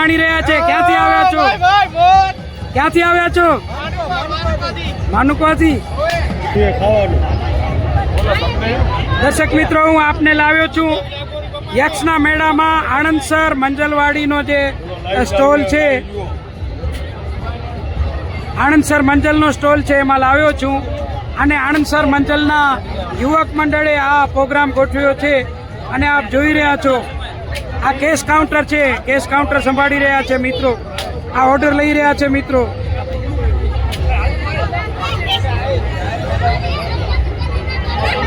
માણી રહ્યા છે. ક્યાંથી આવ્યા છો? ક્યાંથી આવ્યા છો? માનુકવાથી. દર્શક મિત્રો હું આપને લાવ્યો છું. યક્ષના મેળામાં આણંદસર મંજલવાડીનો જે સ્ટોલ છે. આણંદસર મંજલનો સ્ટોલ છે એમાં લાવ્યો છું. અને આણંદસર મંજલના યુવક મંડળે આ પ્રોગ્રામ ગોઠવ્યો છે. અને આપ જોઈ રહ્યા છો. આ કેશ કાઉન્ટર છે. કેશ કાઉન્ટર સંભાળી રહ્યા છે મિત્રો. આ ઓર્ડર લઈ રહ્યા છે મિત્રો.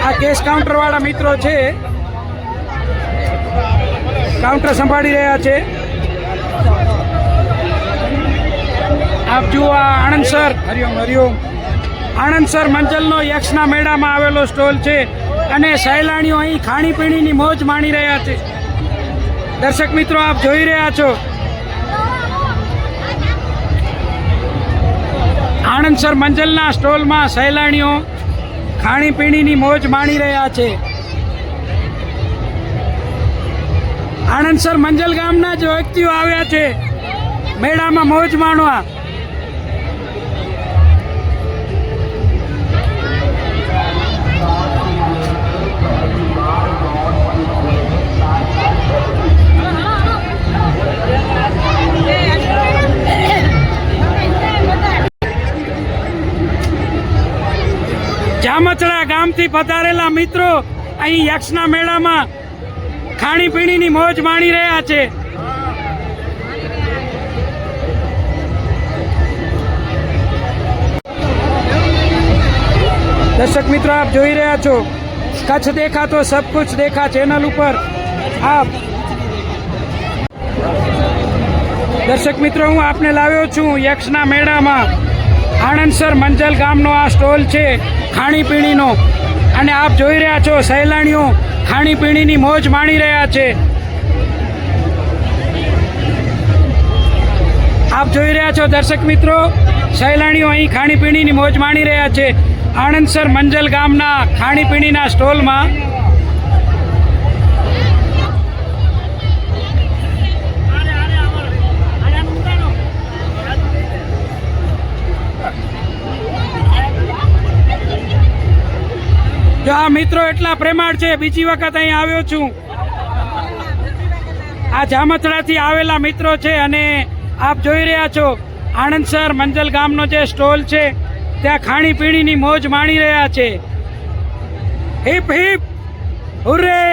આ કેશ કાઉન્ટર વાળા મિત્રો છે. કાઉન્ટર સંભાળી રહ્યા છે. આપ જુઓ આ આણંદ સર. હરિઓમ હરિઓમ. આણંદ સર મંજલનો યક્ષના મેળામાં આવેલો સ્ટોલ છે. અને સહેલાણીઓ અહીં ખાણીપીણીની મોજ માણી રહ્યા છે. દર્શક મિત્રો, આપ જોઈ રહ્યા છો. આણંદસર મંજલના સ્ટોલમાં સહેલાણીઓ ખાણીપીણીની મોજ માણી રહ્યા છે. આણંદસર મંજલ ગામના જ વ્યક્તિઓ આવ્યા છે. મેળામાં મોજ માણવા. જામચડા ગામથી પધારેલા મિત્રો અહીં યક્ષના મેળામાં ખાણીપીણીની મોજ માણી રહ્યા છે. દર્શક મિત્રો, આપ જોઈ રહ્યા છો, કચ્છ દેખા તો સબ કુછ દેખા ચેનલ ઉપર. આપ દર્શક મિત્રો, હું આપને લાવ્યો છું યક્ષના મેળામાં. આણંદસર મંજલ ગામનો આ સ્ટોલ છે, ખાણીપીણીનો. અને આપ જોઈ રહ્યા છો, સહેલાણીઓ ખાણીપીણીની મોજ માણી રહ્યા છે. આપ જોઈ રહ્યા છો, દર્શક મિત્રો, સહેલાણીઓ અહીં ખાણીપીણીની મોજ માણી રહ્યા છે. આણંદસર મંજલ ગામના ખાણીપીણીના સ્ટોલમાં જો આ મિત્રો એટલા પ્રેમાળ છે, બીજી વખત અહીં આવ્યો છું. આ જામથડાથી આવેલા મિત્રો છે અને આપ જોઈ રહ્યા છો આણંદસર મંજલ ગામનો જે સ્ટોલ છે, ત્યાં ખાણીપીણીની મોજ માણી રહ્યા છે. Hip hip hurray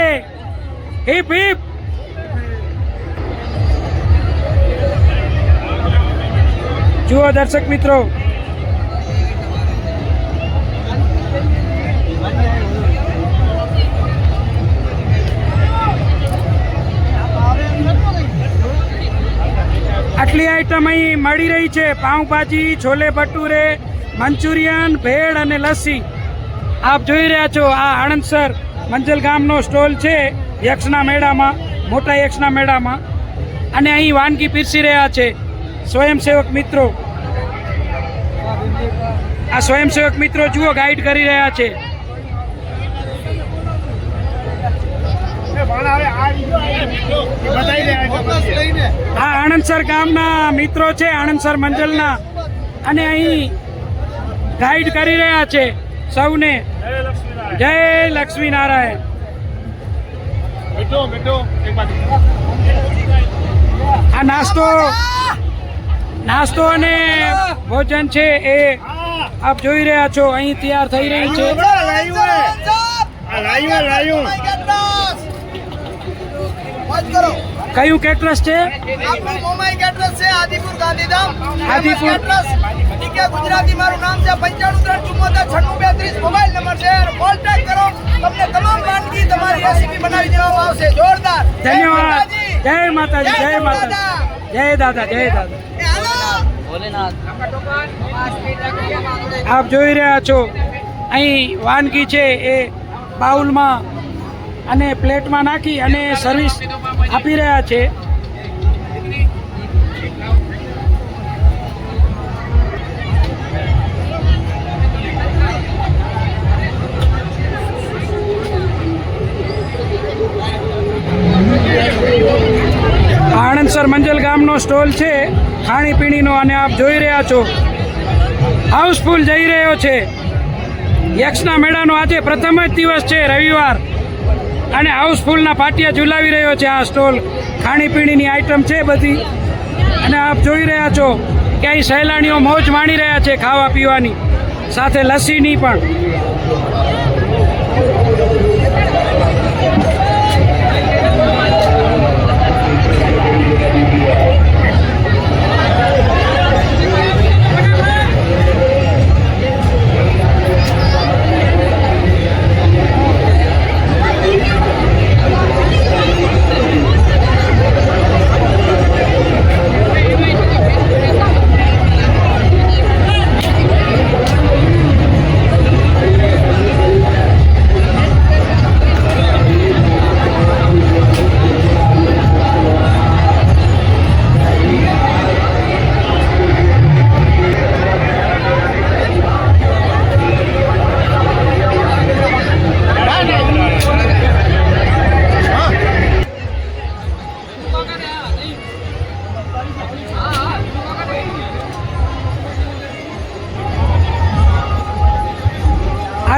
hip hip! જુઓ દર્શક મિત્રો આઈટમ અહીં મળી રહી છે. પાઉંભાજી, છોલે ભટુરે, મંચુરિયન, ભેળ અને લસ્સી. આપ જોઈ રહ્યા છો, આ આણંદસર મંજલ ગામનો સ્ટોલ છે યક્ષના મેળામાં, મોટા યક્ષના મેળામાં. અને અહીં વાનગી પીરસી રહ્યા છે સ્વયંસેવક મિત્રો. આ સ્વયંસેવક મિત્રો જુઓ, ગાઈડ કરી રહ્યા છે. આ આણંદસર ગામના મિત્રો છે આણંદસર મંજલના અને અહીં ગાઈડ કરી રહ્યા છે સૌને. જય લક્ષ્મી નારાયણ આ નાસ્તો નાસ્તો અને ભોજન છે એ આપ જોઈ રહ્યા છો. અહીં તૈયાર થઈ રહી છે. કયું કેટરસ છે? આદિપુર ગાંધીધામ. આદિપુર. ગુજરાતી મારું નામ છે પંચાણું ત્રણ ચુમ્મોતેર છન્નું બેત્રીસ. મોબાઈલ નંબર છે કોન્ટેક્ટ કરો. તમને તમામ વાનગી તમારી રેસીપી બનાવી દેવામાં આવશે. જોરદાર. જય ધન્યવાદ. માતાજી. જય માતાજી જય જય માતાજી. જય દાદા જય દાદા. આપ જોઈ રહ્યા છો. અહીં વાનગી છે એ બાઉલમાં અને પ્લેટમાં નાખી અને સર્વિસ આપી રહ્યા છે. આણંદસર મંજલ ગામનો સ્ટોલ છે. ખાણીપીણીનો અને આપ જોઈ રહ્યા છો. હાઉસફુલ જઈ રહ્યો છે. યક્ષના મેળાનો આજે પ્રથમ જ દિવસ છે રવિવાર. અને હાઉસફુલના પાટિયા ઝુલાવી રહ્યો છે આ સ્ટોલ. ખાણીપીણીની આઈટમ છે બધી. અને આપ જોઈ રહ્યા છો કે અહીં સહેલાણીઓ મોજ માણી રહ્યા છે ખાવા પીવાની સાથે લસ્સીની પણ.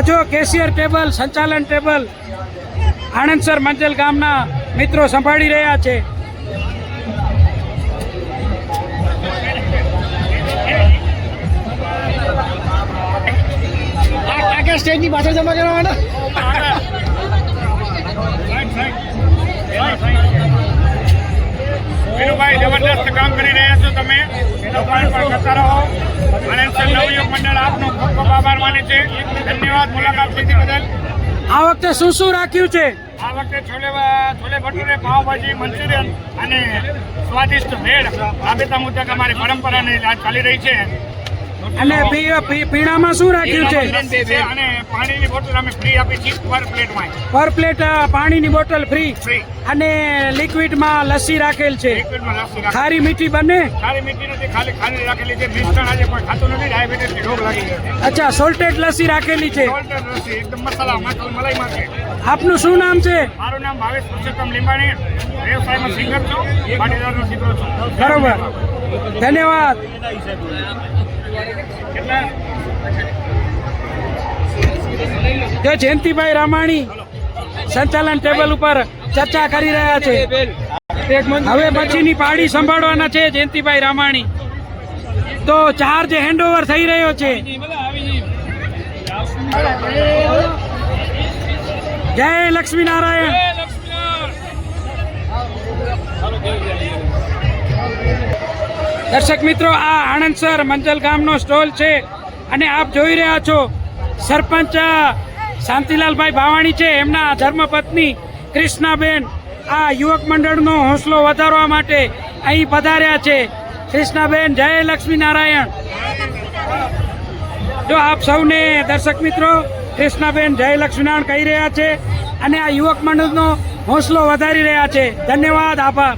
આ જો કેશિયર ટેબલ સંચાલન ટેબલ આણંદસર મંજલ ગામના મિત્રો સંભાળી રહ્યા છે. આખા સ્ટેજની પાછળ જમા કરવાના વિનુભાઈ જબરદસ્ત કામ કરી રહ્યા છો તમે. એનો પણ કરતા રહો. અને નવયુગ મંડળ આપનો ખૂબ ખૂબ આભાર માને છે. ધન્યવાદ મુલાકાત લીધી બદલ. આ વખતે શું શું રાખ્યું છે? આ વખતે છોલે છોલે ભટુરે પાવભાજી મંચુરિયન અને સ્વાદિષ્ટ ભેળ રાબેતા મુજબ અમારી પરંપરાને ચાલી રહી છે. અને પીણામાં શું રાખ્યું છે? અને પાણીની બોટલ અમે ફ્રી આપી છીએ પર પ્લેટમાં પર પ્લેટ પાણીની બોટલ ફ્રી અને લિક્વિડમાં લસ્સી રાખેલ છે? ખારી મીઠી બને? ખારી મીઠી નથી ખાલી ખાલી રાખેલી છે. મિશ્રણ આજે કોઈ ખાતું નથી ડાયાબિટીસની રોગ લાગી ગયો અચ્છા સોલ્ટેડ લસ્સી રાખેલી છે? સોલ્ટેડ લસ્સી એકદમ મસાલા મસાલા મલાઈમાં છે. આપનું શું નામ છે? મારું નામ ભાવેશ પુરુષોત્તમ લીંબાણી. વ્યવસાયમાં સિંગર છું પાટીદારનો દીકરો છું. બરોબર. ધન્યવાદ. જો જયંતિભાઈ રામાણી. સંચાલન ટેબલ ઉપર ચર્ચા કરી રહ્યા છે. હવે પછીની પાડી સંભાળવાના છે જયંતિભાઈ રામાણી. તો ચાર્જ હેન્ડઓવર થઈ રહ્યો છે. જય લક્ષ્મીનારાયણ. દર્શક મિત્રો, આ આણંદસર મંજલ ગામનો સ્ટોલ છે અને આપ જોઈ રહ્યા છો, સરપંચ શાંતિલાલભાઈ ભાવાણી છે, એમના ધર્મપત્ની કૃષ્ણાબેન આ યુવક મંડળનો હોંસલો વધારવા માટે અહીં પધાર્યા છે. કૃષ્ણાબેન, જય લક્ષ્મીનારાયણ. જો આપ સૌને દર્શક મિત્રો, કૃષ્ણાબેન, જય લક્ષ્મીનારાયણ કહી રહ્યા છે અને આ યુવક મંડળનો હોંસલો વધારી રહ્યા છે. ધન્યવાદ, આભાર.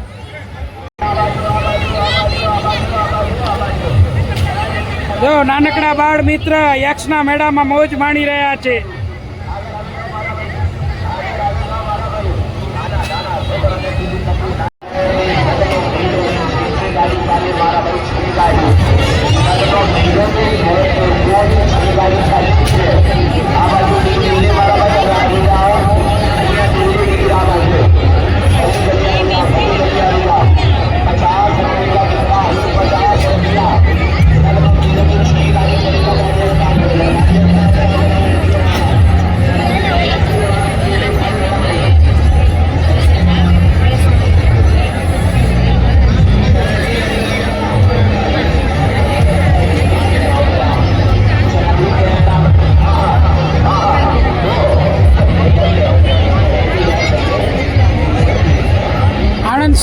જો નાનકડા બાળ મિત્ર યક્ષના મેળામાં મોજ માણી રહ્યા છે.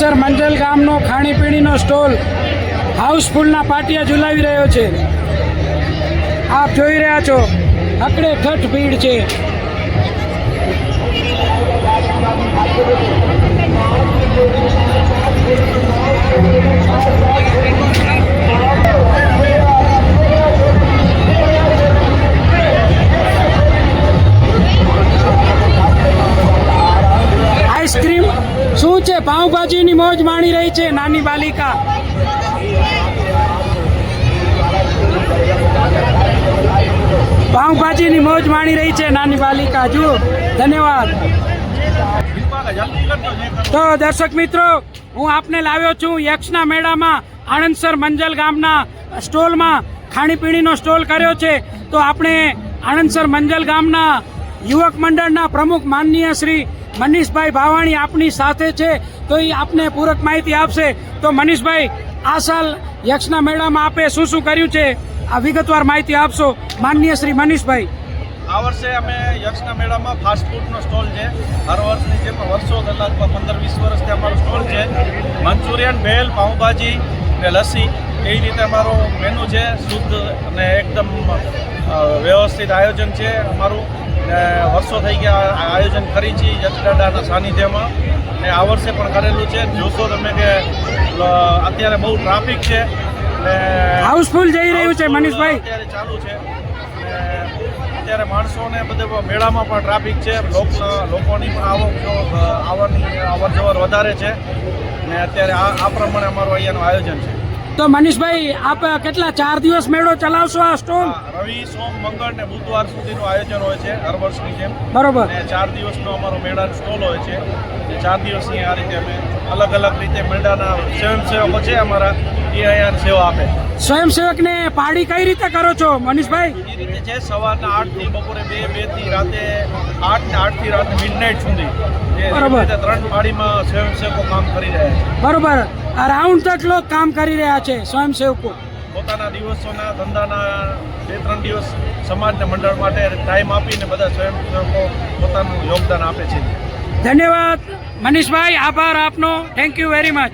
આણંદસર મંજલ ગામનો ખાણીપીણીનો સ્ટોલ હાઉસફુલના પાટિયા ઝુલાવી રહ્યો છે. આપ જોઈ રહ્યા છો અકડે ઠઠ ભીડ છે. Thank શું પાઉંભાજીની મોજ માણી રહી છે, નાની બાલિકા, જુઓ, ધન્યવાદ. તો દર્શક મિત્રો, હું આપને લાવ્યો છું યક્ષના મેળામાં આણંદસર મંજલ ગામના સ્ટોલમાં ખાણીપીણીનો સ્ટોલ કર્યો છે. તો આપણે આણંદસર મંજલ ગામના યુવક મંડળના પ્રમુખ માનનીય શ્રી મનીષભાઈ ભાવાણી આપની સાથે છે. તો એ આપને પૂરક માહિતી આપશે. તો મનીષભાઈ, આ સાલ યક્ષના મેળામાં આપે શું શું કર્યું છે? આ વિગતવાર માહિતી આપશો. માનનીય શ્રી મનીષભાઈ. આ વર્ષે અમે યક્ષના મેળામાં ફાસ્ટફૂડનો સ્ટોલ છે. હર વર્ષની જેમ વર્ષો કલાક પંદર વીસ વર્ષથી અમારો સ્ટોલ છે. મંચુરિયન, ભેલ, પાઉંભાજી ને લસ્સી, એ રીતે અમારો મેનુ છે. શુદ્ધ અને એકદમ વ્યવસ્થિત આયોજન છે અમારું. ને વર્ષો થઈ ગયા આયોજન કરી છે યક્ષ દાદાના સાનિધ્યમાં. ને આ વર્ષે પણ કરેલું છે. જોશો તમે કે અત્યારે બહુ ટ્રાફિક છે. હાઉસફુલ જઈ રહ્યું છે મનીષભાઈ. અત્યારે ચાલુ છે. અત્યારે માણસોને બધે મેળામાં પણ ટ્રાફિક છે. લોક લોકોની પણ આવક આવવાની અવર જવર વધારે છે. ને અત્યારે આ આ પ્રમાણે અમારું અહીંયાનું આયોજન છે. તો મનીષભાઈ આપ કેટલા ચાર દિવસ મેળો ચલાવશો આ સ્ટોલ? રવિ સોમ મંગળ ને બુધવાર સુધીનું આયોજન હોય છે હર વર્ષની જેમ. બરોબર. ચાર દિવસનો અમારો મેળાનો સ્ટોલ હોય છે. ચાર દિવસની આ રીતે અમે અલગ અલગ રીતે મેળાના સ્વયંસેવકો છે અમારા એ અહીંયા સેવા આપે. સ્વયંસેવકને પાડી કઈ રીતે કરો છો મનીષભાઈ? એ રીતે છે સવારના આઠથી બપોરે બે બેથી રાતે આઠ ને આઠથી રાતે મિડનાઇટ સુધી એ બરાબર. રીતે ત્રણ પાડીમાં સ્વયંસેવકો કામ કરી રહ્યા છે. બરોબર. રાઉન્ડ તક લોક કામ કરી રહ્યા છે સ્વયંસેવકો. પોતાના દિવસોના ધંધાના બે ત્રણ દિવસ સમાજના મંડળ માટે ટાઈમ આપીને બધા સ્વયંસેવકો પોતાનું યોગદાન આપે છે. ધન્યવાદ. મનીષભાઈ આભાર આપનો. Thank you very much